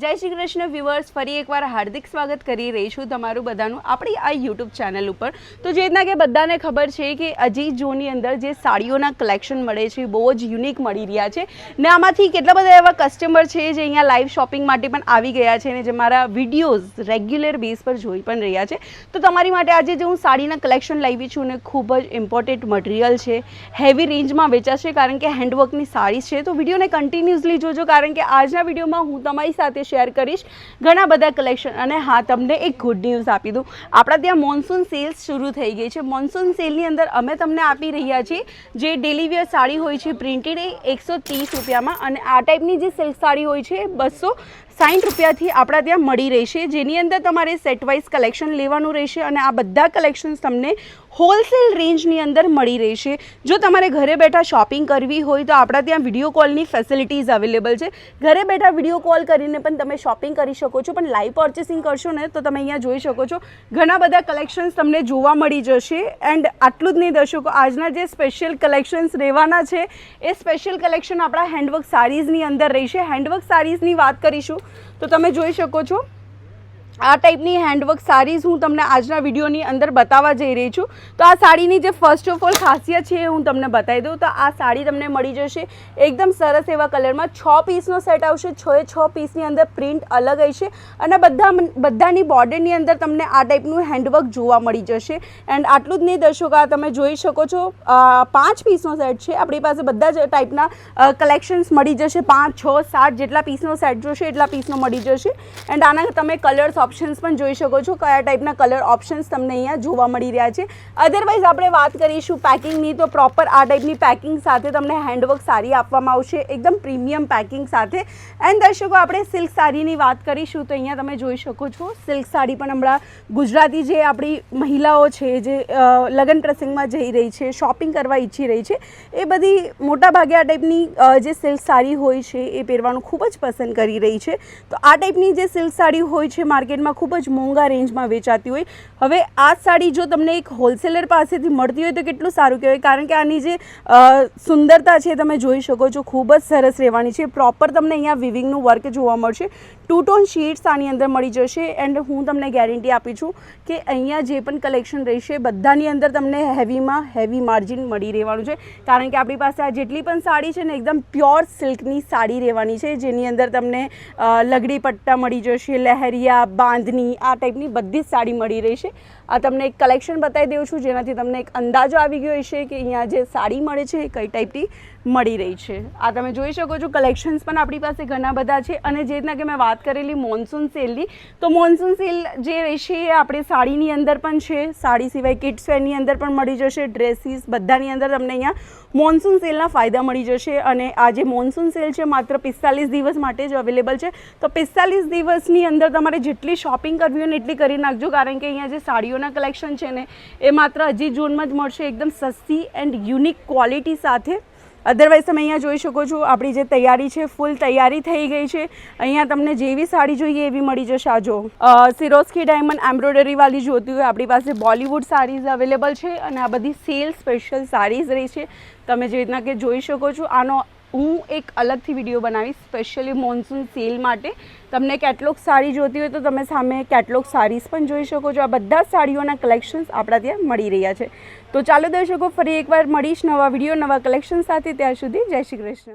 જય શ્રી કૃષ્ણ વ્યુઅર્સ ફરી એકવાર હાર્દિક સ્વાગત કરી રહી છું તમારું બધાનું આપણી આ યુટ્યુબ ચેનલ ઉપર. તો જે રીતના કે બધાને ખબર છે કે અજીત જોની અંદર જે સાડીઓના કલેક્શન મળે છે, બહુ જ યુનિક મળી રહ્યા છે. ને આમાંથી કેટલા બધા એવા કસ્ટમર છે જે અહીંયા લાઈવ શોપિંગ માટે પણ આવી ગયા છે ને જે મારા વિડીયોઝ રેગ્યુલર બેઝ પર જોઈ પણ રહ્યા છે. તો તમારી માટે આજે જે હું સાડીના કલેક્શન લાવી છું ને ખૂબ જ ઇમ્પોર્ટન્ટ મટીરિયલ છે. હેવી રેન્જમાં વેચાશે કારણ કે હેન્ડવર્કની સાડી છે. તો વિડીયોને કન્ટિન્યુઅસલી જોજો કારણ કે આજના વિડીયોમાં હું તમારી સાથે શેર કરીશ. ઘણા બધા કલેક્શન અને હા, તમને એક ગુડ ન્યૂઝ આપી દઉં. આપણા ત્યાં મોન્સૂન સેલ્સ શરૂ થઈ ગઈ છે. મોન્સૂન સેલની અંદર અમે તમને આપી રહ્યા છીએ જે ડેલી સાડી હોય છે પ્રિન્ટેડ એ એકસો ત્રીસ રૂપિયામાં અને આ ટાઈપની જે સિલ્ક સાડી હોય છે, બસો સાઠ રૂપિયાથી આપણા ત્યાં મળી રહેશે. જેની અંદર તમારે સેટ વાઇઝ કલેક્શન લેવાનું રહેશે અને આ બધા કલેક્શન્સ તમને હોલસેલ રેન્જની અંદર મળી રહેશે. જો તમારે ઘરે બેઠા શોપિંગ કરવી હોય તો આપણા ત્યાં વીડિયો કોલની ફેસિલિટીઝ અવેલેબલ છે. ઘરે બેઠા વીડિયો કોલ કરીને પણ તમે શોપિંગ કરી શકો છો, પણ લાઈવ પર્ચેસિંગ કરશો ને તો તમે અહીંયા જોઈ શકો છો. ઘણા બધા કલેક્શન્સ તમને જોવા મળી જશે. એન્ડ આટલું જ નહીં દર્શકો, આજના જે સ્પેશિયલ કલેક્શન્સ રહેવાના છે, એ સ્પેશિયલ કલેક્શન આપણા હેન્ડવર્ક સાડીઝની અંદર રહેશે. હેન્ડવર્ક સાડીઝની વાત કરીશું તો તમે જોઈ શકો છો આ ટાઈપની હેન્ડવર્ક સાડીઝ હું તમને આજના વિડીયોની અંદર બતાવવા જઈ રહી છું. તો આ સાડીની જે ફર્સ્ટ ઓફ ઓલ ખાસિયત છે એ હું તમને બતાવી દઉં. તો આ સાડી તમને મળી જશે એકદમ સરસ એવા કલરમાં. છ પીસનો સેટ આવશે. છ એ છ પીસની અંદર પ્રિન્ટ અલગ હશે અને બધા બધાની બોર્ડરની અંદર તમને આ ટાઈપનું હેન્ડવર્ક જોવા મળી જશે. એન્ડ આટલું જ નહીં દર્શકો, આ તમે જોઈ શકો છો પાંચ પીસનો સેટ છે. આપણી પાસે બધા જ ટાઈપના કલેક્શન્સ મળી જશે. પાંચ, છ, સાત જેટલા પીસનો સેટ જોશે, એટલા પીસનો મળી જશે. એન્ડ આના તમે કલર્સ ઓપ્શન્સ પણ જોઈ શકો છો. કયા ટાઈપના કલર ઓપ્શન્સ તમને અહીંયા જોવા મળી રહ્યા છે. અધરવાઇઝ આપણે વાત કરીશું પેકિંગની તો પ્રોપર આ ટાઈપની પેકિંગ સાથે તમને હેન્ડવર્ક સારી આપવામાં આવશે. એકદમ પ્રીમિયમ પેકિંગ સાથે. એન્ડ દર્શકો, આપણે સિલ્ક સાડીની વાત કરીશું, તો અહીંયા તમે જોઈ શકો છો. સિલ્ક સાડી પણ હમણાં ગુજરાતી જે આપણી મહિલાઓ છે, જે લગ્ન પ્રસંગમાં જઈ રહી છે શોપિંગ કરવા ઈચ્છી રહી છે, એ બધી મોટાભાગે આ ટાઈપની જે સિલ્ક સાડી હોય છે, એ પહેરવાનું ખૂબ જ પસંદ કરી રહી છે. તો આ ટાઈપની જે સિલ્ક સાડી હોય છે માર્કેટમાં ખૂબ જ મોંઘા રેન્જમાં વેચાતી હોય. હવે આ સાડી જો તમને એક હોલસેલર પાસેથી મળતી હોય તો કેટલું સારું કહેવાય? કારણ કે આની જે સુંદરતા છે, તમે જોઈ શકો છો, ખૂબ જ સરસ રહેવાની છે. પ્રોપર તમને અહીંયા વિવિંગનું વર્ક જોવા મળશે. ટુ ટોન શીટ્સ આની અંદર મળી જશે એન્ડ હું તમને ગેરંટી આપી છું કે અહીંયા જે પણ કલેક્શન રહેશે, બધાની અંદર તમને હેવીમાં હેવી માર્જિન મળી રહેવાનું છે. કારણ કે આપણી પાસે આ જેટલી પણ સાડી છે ને, એકદમ પ્યોર સિલ્કની સાડી રહેવાની છે, જેની અંદર તમને લગડી પટ્ટા મળી જશે, લહેરિયા બાંધની આ ટાઈપની બધી જ સાડી મળી રહેશે. આ તમને એક કલેક્શન બતાવી દઉં છું, જેનાથી તમને એક અંદાજો આવી ગયો હશે કે અહીંયા જે સાડી મળે છે, એ કઈ ટાઈપની મળી રહી છે. આ તમે જોઈ શકો છો કલેક્શન્સ પણ આપણી પાસે ઘણા બધા છે, અને જે રીતના કે મેં વાત કરેલી મોન્સૂન સેલની તો મોન્સૂન સેલ જે રહેશે એ આપણે સાડીની અંદર પણ છે. સાડી સિવાય કિડ્સ વેરની અંદર પણ મળી જશે. ડ્રેસીસ બધાની અંદર તમને અહીંયા મોન્સૂન સેલના ફાયદા મળી જશે. અને આ જે મોન્સૂન સેલ છે માત્ર પિસ્તાલીસ દિવસ માટે જ અવેલેબલ છે. તો પિસ્તાલીસ દિવસની અંદર તમારે જેટલી શોપિંગ કરવી હોય ને એટલી કરી નાખજો. કારણ કે અહીંયા જે સાડીઓના કલેક્શન છે ને, એ માત્ર હજી જૂનમાં જ મળશે. એકદમ સસ્તી એન્ડ યુનિક ક્વોલિટી સાથે. અધરવાઇઝ તમે અહીંયા જોઈ શકો છો, આપણી જે તૈયારી છે ફૂલ તૈયારી થઈ ગઈ છે. અહીંયા તમને જેવી સાડી જોઈએ એવી મળી જશે આ જો. સિરોસ્કી ડાયમંડ એમ્બ્રોઇડરીવાળી જોતી હોય, આપણી પાસે બોલિવૂડ સાડીઝ અવેલેબલ છે અને આ બધી સેલ સ્પેશિયલ સાડીઝ રહી છે. તમે જે રીતના કે જોઈ શકો છો, આનો હું એક અલગથી વીડિયો બનાવીશ સ્પેશિયલી મોન્સૂન સેલ માટે. તમને કેટલોગ સાડી જોતી હોય તો તમે સામે કેટલોગ સાડીઝ પણ જોઈ શકો છો. આ બધા સાડીઓના કલેક્શન્સ આપણા ત્યાં મળી રહ્યા છે. તો ચાલો દર્શકો, ફરી એકવાર મળીશ નવા વીડિયો નવા કલેક્શન સાથે. ત્યાં સુધી જય શ્રી કૃષ્ણ.